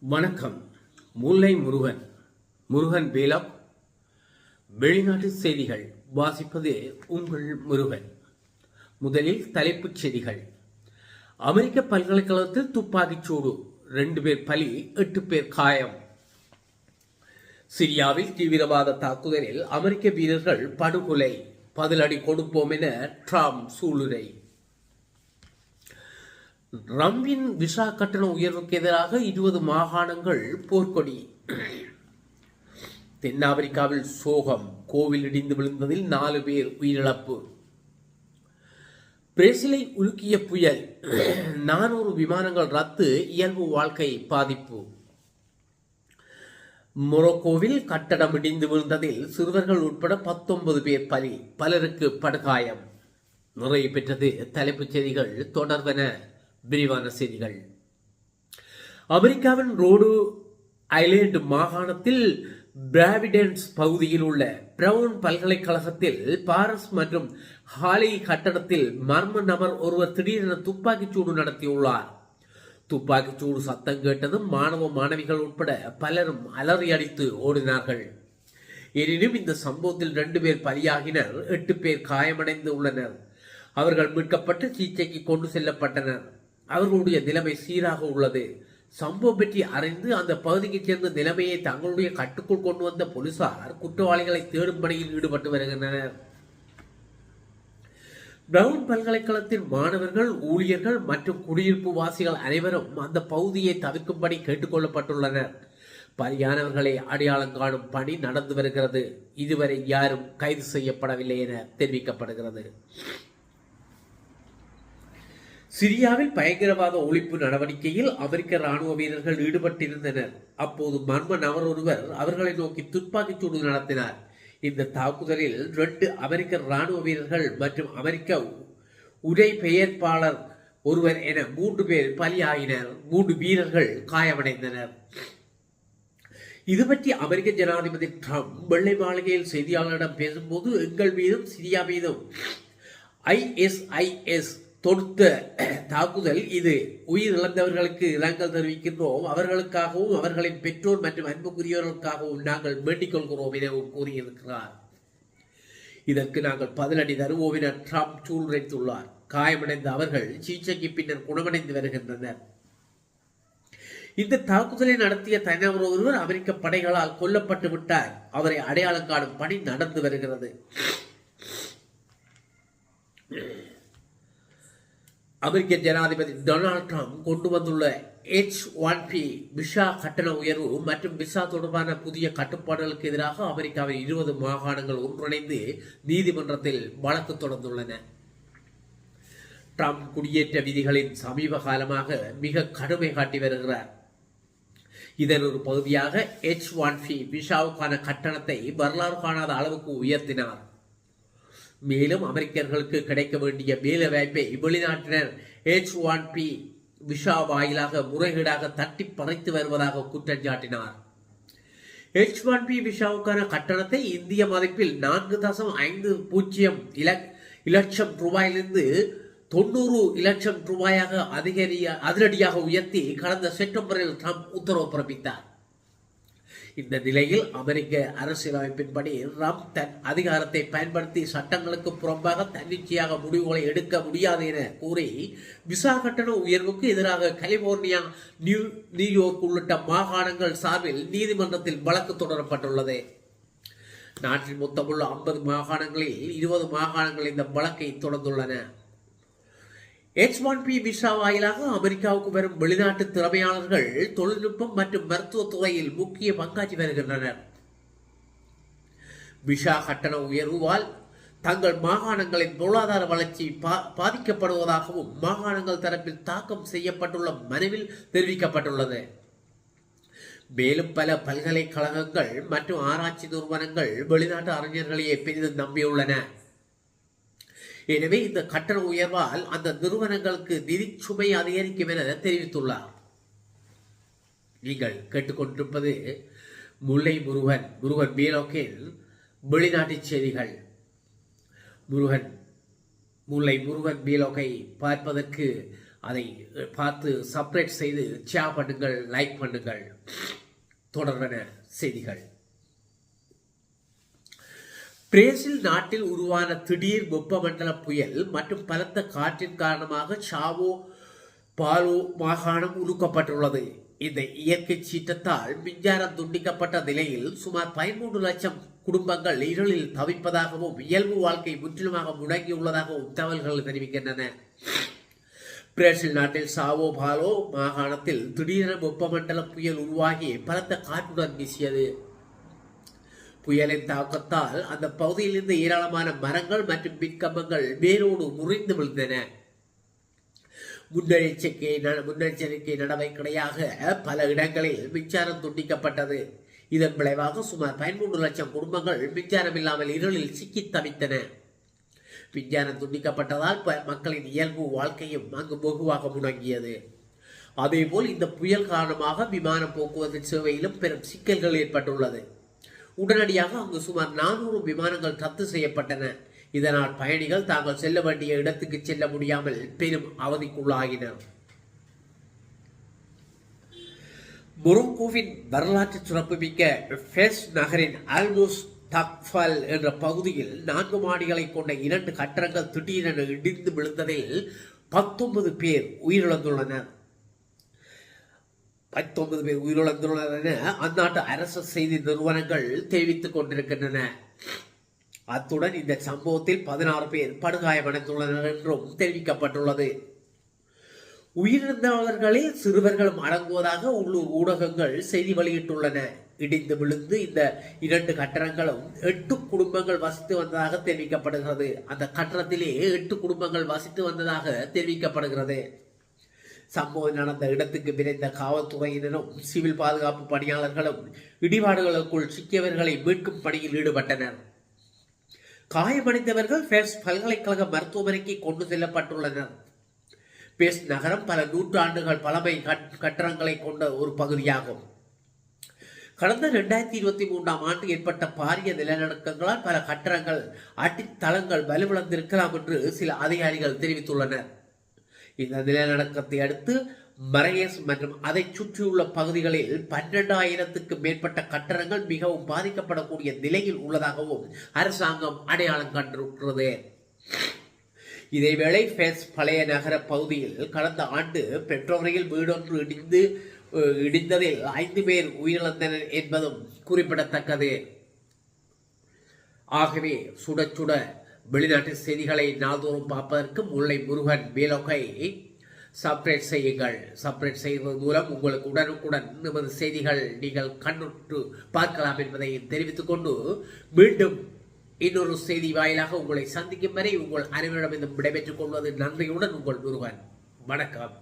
வணக்கம். முல்லை முருகன். முருகன் வேலம் வெளிநாட்டு செய்திகள். வாசிப்பது உங்கள் முருகன். முதலில் தலைப்புச் செய்திகள். அமெரிக்க பல்கலைக்கழகத்தில் துப்பாக்கிச் சூடு. ரெண்டு பேர் பலி எட்டு பேர் காயம். சிரியாவில் தீவிரவாத தாக்குதலில் அமெரிக்க வீரர்கள் படுகொலை. பதிலடி கொடுப்போம் என ட்ரம்ப் சூளுரை. ரம்வின் விசா கட்டண உயர்வுக்கு எதிராக இருபது மாகாணங்கள் போர்க்கொடி. தென்னாப்பிரிக்காவில் சோகம் கோவில் இடிந்து விழுந்ததில் நாலு பேர் உயிரிழப்பு. பிரேசிலை உலுக்கிய புயல் நானூறு விமானங்கள் ரத்து இயல்பு வாழ்க்கை பாதிப்பு. மொரோக்கோவில் கட்டடம் இடிந்து விழுந்ததில் சிறுவர்கள் உட்பட பத்தொன்பது பேர் பலி பலருக்கு படுகாயம். நிறைவு பெற்றது தலைப்புச் செய்திகள் தொடர்பென. விரிவான செய்திகள். அமெரிக்காவின் ரோடு ஐலேண்ட் மாகாணத்தில் பிராவிடன்ஸ் பகுதியில் உள்ள பிரவுன் பல்கலைக்கழகத்தில் பாரஸ் மற்றும் ஹாலி கட்டடத்தில் மர்ம நபர் ஒருவர் திடீரென துப்பாக்கிச் சூடு நடத்தியுள்ளார். துப்பாக்கிச் சூடு சத்தம் கேட்டதும் மாணவ மாணவிகள் உட்பட பலரும் அலறி அடித்து ஓடினார்கள். எனினும் இந்த சம்பவத்தில் ரெண்டு பேர் பலியாகினர் எட்டு பேர் காயமடைந்து உள்ளனர். அவர்கள் மீட்கப்பட்டு சிகிச்சைக்கு கொண்டு செல்லப்பட்டனர். அவர்களுடைய நிலைமை சீராக உள்ளது. சம்பவம் பற்றி அறிந்து அந்த பகுதிக்கு சேர்ந்த நிலைமையை தங்களுடைய கட்டுக்குள் கொண்டு வந்த போலீசார் குற்றவாளிகளை தேடும் பணியில் ஈடுபட்டு வருகின்றனர். பிரவுன் பல்கலைக்கழகத்தின் மாணவர்கள் ஊழியர்கள் மற்றும் குடியிருப்பு வாசிகள் அனைவரும் அந்த பகுதியை தவிர்க்கும்படி கேட்டுக்கொள்ளப்பட்டுள்ளனர் பலியானவர்களை அடையாளம் காணும் பணி நடந்து வருகிறது. இதுவரை யாரும் கைது செய்யப்படவில்லை என தெரிவிக்கப்படுகிறது. சிரியாவில் பயங்கரவாத ஒழிப்பு நடவடிக்கையில் அமெரிக்க ராணுவ வீரர்கள் ஈடுபட்டிருந்தனர். அப்போது மர்ம நபர் ஒருவர் அவர்களை நோக்கி துப்பாக்கிச் சூடு நடத்தினார். இந்த தாக்குதலில் ரெண்டு அமெரிக்க ராணுவ வீரர்கள் மற்றும் அமெரிக்க உரை பெயர்ப்பாளர் ஒருவர் என மூன்று பேர் பலியாகினர் மூன்று வீரர்கள் காயமடைந்தனர். இது பற்றி அமெரிக்க ஜனாதிபதி ட்ரம்ப் வெள்ளை மாளிகையில் செய்தியாளர்களிடம் பேசும்போது எங்கள் மீதும் சிரியா மீதும் ஐஎஸ்ஐஎஸ் தொடுத்த தாக்குதல் இது. உயிரிழந்தவர்களுக்கு இரங்கல் தெரிவிக்கின்றோம். அவர்களுக்காகவும் அவர்களின் பெற்றோர் மற்றும் அன்புக்குரியவர்களுக்காகவும் நாங்கள் வேண்டிக் கொள்கிறோம் எனவும் கூறியிருக்கிறார். இதற்கு நாங்கள் பதிலடி தருவோம் என ட்ரம்ப் சூழ்நிலைத்துள்ளார் காயமடைந்த அவர்கள் சிகிச்சைக்கு பின்னர் குணமடைந்து வருகின்றனர். இந்த தாக்குதலை நடத்திய தனிநபர் ஒருவர் அமெரிக்க படைகளால் கொல்லப்பட்டு விட்டார். அவரை அடையாளம் காணும் பணி நடந்து வருகிறது. அமெரிக்க ஜனாதிபதி டொனால்ட் ட்ரம்ப் கொண்டு வந்துள்ள எச் ஒன் பி விசா கட்டண உயர்வு மற்றும் விசா தொடர்பான புதிய கட்டுப்பாடுகளுக்கு எதிராக அமெரிக்காவின் இருபது மாகாணங்கள் ஒன்றிணைந்து நீதிமன்றத்தில் வழக்கு தொடர்ந்துள்ளன. ட்ரம்ப் குடியேற்ற விதிகளின் சமீப காலமாக மிக கடுமை காட்டி வருகிறார். இதன் ஒரு பகுதியாக எச் ஒன் பி விசாவுக்கான கட்டணத்தை வரலாறு காணாத அளவுக்கு உயர்த்தினார். மேலும் அமெரிக்கர்களுக்கு கிடைக்க வேண்டிய வேலை வாய்ப்பை வெளிநாட்டினர் ஹெச் ஒன் பி விஷா வாயிலாக முறைகேடாக தட்டி பறைத்து வருவதாக குற்றம் சாட்டினார். ஒன் பி விஷாவுக்கான கட்டணத்தை இந்திய மதிப்பில் நான்கு தசம் ஐந்து பூஜ்ஜியம் இலட்சம் ரூபாயிலிருந்து தொண்ணூறு இலட்சம் ரூபாயாக அதிகரிய அதிரடியாக உயர்த்தி கடந்த செப்டம்பரில் ட்ரம்ப் உத்தரவு பிறப்பித்தார். இந்த நிலையில் அமெரிக்க அரசியலமைப்பின்படி ட்ரம்ப் தன் அதிகாரத்தை பயன்படுத்தி சட்டங்களுக்கு புறம்பாக தன்னிச்சையாக முடிவுகளை எடுக்க முடியாது என கூறி விசா கட்டண உயர்வுக்கு எதிராக கலிபோர்னியா நியூ நியூயார்க் உள்ளிட்ட மாகாணங்கள் சார்பில் நீதிமன்றத்தில் வழக்கு தொடரப்பட்டுள்ளது. நாட்டில் மொத்தமுள்ள ஐம்பது மாகாணங்களில் இருபது மாகாணங்கள் இந்த வழக்கை தொடர்ந்துள்ளன. எச் ஒன் பி விசா வாயிலாக அமெரிக்காவுக்கு வரும் வெளிநாட்டு திறமையாளர்கள் தொழில்நுட்பம் மற்றும் மருத்துவ துறையில் முக்கிய பங்காற்றி வருகின்றனர். விசா கட்டண உயர்வால் தங்கள் மாகாணங்களின் பொருளாதார வளர்ச்சி பாதிக்கப்படுவதாகவும் மாகாணங்கள் தரப்பில் தாக்கம் செய்யப்பட்டுள்ள மனுவில் தெரிவிக்கப்பட்டுள்ளது. மேலும் பல பல்கலைக்கழகங்கள் மற்றும் ஆராய்ச்சி நிறுவனங்கள் வெளிநாட்டு அறிஞர்களையே பெரிதும் நம்பியுள்ளன. எனவே இந்த கட்டண உயர்வால் அந்த நிறுவனங்களுக்கு நிதி சுமை அதிகரிக்கும் என தெரிவித்துள்ளார். நீங்கள் கேட்டுக்கொண்டிருப்பது முல்லை முருகன் முருகன் மீலோக்கில் வெளிநாட்டு செய்திகள். முருகன் முல்லை முருகன் மீலோக்கை பார்ப்பதற்கு அதை பார்த்து சப்ரேட் செய்து ஷேர் பண்ணுங்கள் லைக் பண்ணுங்கள். தொடர்பான செய்திகள். பிரேசில் நாட்டில் உருவான திடீர் வெப்பமண்டல புயல் மற்றும் பலத்த காற்றின் காரணமாக சாவோ பாலோ மாகாணம் உருக்கப்பட்டுள்ளது. இந்த இயற்கை சீற்றத்தால் மின்சாரம் துண்டிக்கப்பட்ட நிலையில் சுமார் பதிமூன்று லட்சம் குடும்பங்கள் இருளில் தவிப்பதாகவும் இயல்பு வாழ்க்கை முற்றிலுமாக முடங்கியுள்ளதாகவும் தகவல்கள் தெரிவிக்கின்றன. பிரேசில் நாட்டில் சாவோ பாலோ மாகாணத்தில் திடீரென வெப்பமண்டல புயல் உருவாகி பலத்த காற்றுடன் வீசியது. புயலின் தாக்கத்தால் அந்த பகுதியில் இருந்த ஏராளமான மரங்கள் மற்றும் மின்கம்பங்கள் வேரோடு முறிந்து விழுந்தன. முன்னெச்சரிக்கை ந- முன்னெச்சரிக்கை நடவடிக்கையாக பல இடங்களில் மின்சாரம் துண்டிக்கப்பட்டது. இதன் விளைவாக சுமார் பதிமூன்று லட்சம் குடும்பங்கள் மின்சாரம் இல்லாமல் இருளில் சிக்கி தவித்தன. மின்சாரம் துண்டிக்கப்பட்டதால் ப- மக்களின் இயல்பு வாழ்க்கையும் அங்கு வெகுவாக முடங்கியது. அதேபோல் இந்த புயல் காரணமாக விமான போக்குவரத்து சேவையிலும் பெரும் சிக்கல்கள் ஏற்பட்டுள்ளது. உடனடியாக அங்கு சுமார் நானூறு விமானங்கள் ரத்து செய்யப்பட்டன. இதனால் பயணிகள் தாங்கள் செல்ல வேண்டிய இடத்துக்கு செல்ல முடியாமல் பெரும் அவதிக்குள்ளாகினர் மொரோக்கோவின் வரலாற்று சிறப்புமிக்க ஃபெஸ் நகரின் ஆல்மோஸ் தக்ஃபல் என்ற பகுதியில் நான்கு மாடிகளை கொண்ட இரண்டு கட்டடங்கள் திடீரென இடிந்து விழுந்ததில் பத்தொன்பது பேர் உயிரிழந்துள்ளனர். பத்தொன்பது பேர் உயிரிழந்துள்ளனர் என அந்நாட்டு அரசு செய்தி நிறுவனங்கள் தெரிவித்துக் கொண்டிருக்கின்றன. அத்துடன் இந்த சம்பவத்தில் பதினாறு பேர் படுகாயமடைந்துள்ளனர் என்றும் தெரிவிக்கப்பட்டுள்ளது. உயிரிழந்தவர்களில் சிறுவர்களும் அடங்குவதாக உள்ளூர் ஊடகங்கள் செய்தி வெளியிட்டுள்ளன. இடிந்து விழுந்து இந்த இரண்டு கட்டடங்களும் எட்டு குடும்பங்கள் வசித்து வந்ததாக தெரிவிக்கப்படுகிறது. அந்த கட்டடத்திலே எட்டு குடும்பங்கள் வசித்து வந்ததாக தெரிவிக்கப்படுகிறது. சம்பவம் நடந்த இடத்துக்கு விரைந்த காவல்துறையினரும் சிவில் பாதுகாப்பு பணியாளர்களும் இடிபாடுகளுக்குள் சிக்கியவர்களை மீட்கும் பணியில் ஈடுபட்டனர். காயமடைந்தவர்கள் பேஸ் பல்கலைக்கழக மருத்துவமனைக்கு கொண்டு செல்லப்பட்டுள்ளனர். பேஸ் நகரம் பல நூற்றாண்டுகள் பழமை கட்- கட்டடங்களை கொண்ட ஒரு பகுதியாகும். கடந்த இரண்டாயிரத்தி இருபத்தி மூன்றாம் ஆண்டு ஏற்பட்ட பாரிய நிலநடுக்கங்களால் பல கட்டடங்கள் அட்டித்தளங்கள் வலுவிழந்திருக்கலாம் என்று சில அதிகாரிகள் தெரிவித்துள்ளனர். இந்த நிலநடுக்கத்தை அடுத்து மரையஸ் மற்றும் அதை சுற்றியுள்ள பகுதிகளில் பன்னெண்டாயிரத்துக்கு மேற்பட்ட கட்டடங்கள் மிகவும் பாதிக்கப்படக்கூடிய நிலையில் உள்ளதாகவும் அரசாங்கம் அடையாளம் கண்டிருக்கிறது. இதேவேளை ஃபெஸ் பழைய நகர பகுதியில் கடந்த ஆண்டு பெட்ரோரையில் வீடொன்று இடிந்து இடிந்ததில் ஐந்து பேர் உயிரிழந்தனர் என்பதும் குறிப்பிடத்தக்கது. ஆகவே சுட சுட வெளிநாட்டு செய்திகளை நாள்தோறும் பார்ப்பதற்கு முல்லை முருகன் மேலோகை சப்ரேட் செய்யுங்கள். சப்ரேட் செய்வது மூலம் உங்களுக்கு உடனுக்குடன் நமது செய்திகள் நீங்கள் கண்ணுற்று பார்க்கலாம் என்பதை தெரிவித்துக் கொண்டு மீண்டும் இன்னொரு செய்தி வாயிலாக உங்களை சந்திக்கும் வரை உங்கள் அனைவரிடம் விடைபெற்றுக் கொள்வது நன்றியுடன் உங்கள் முருகன். வணக்கம்.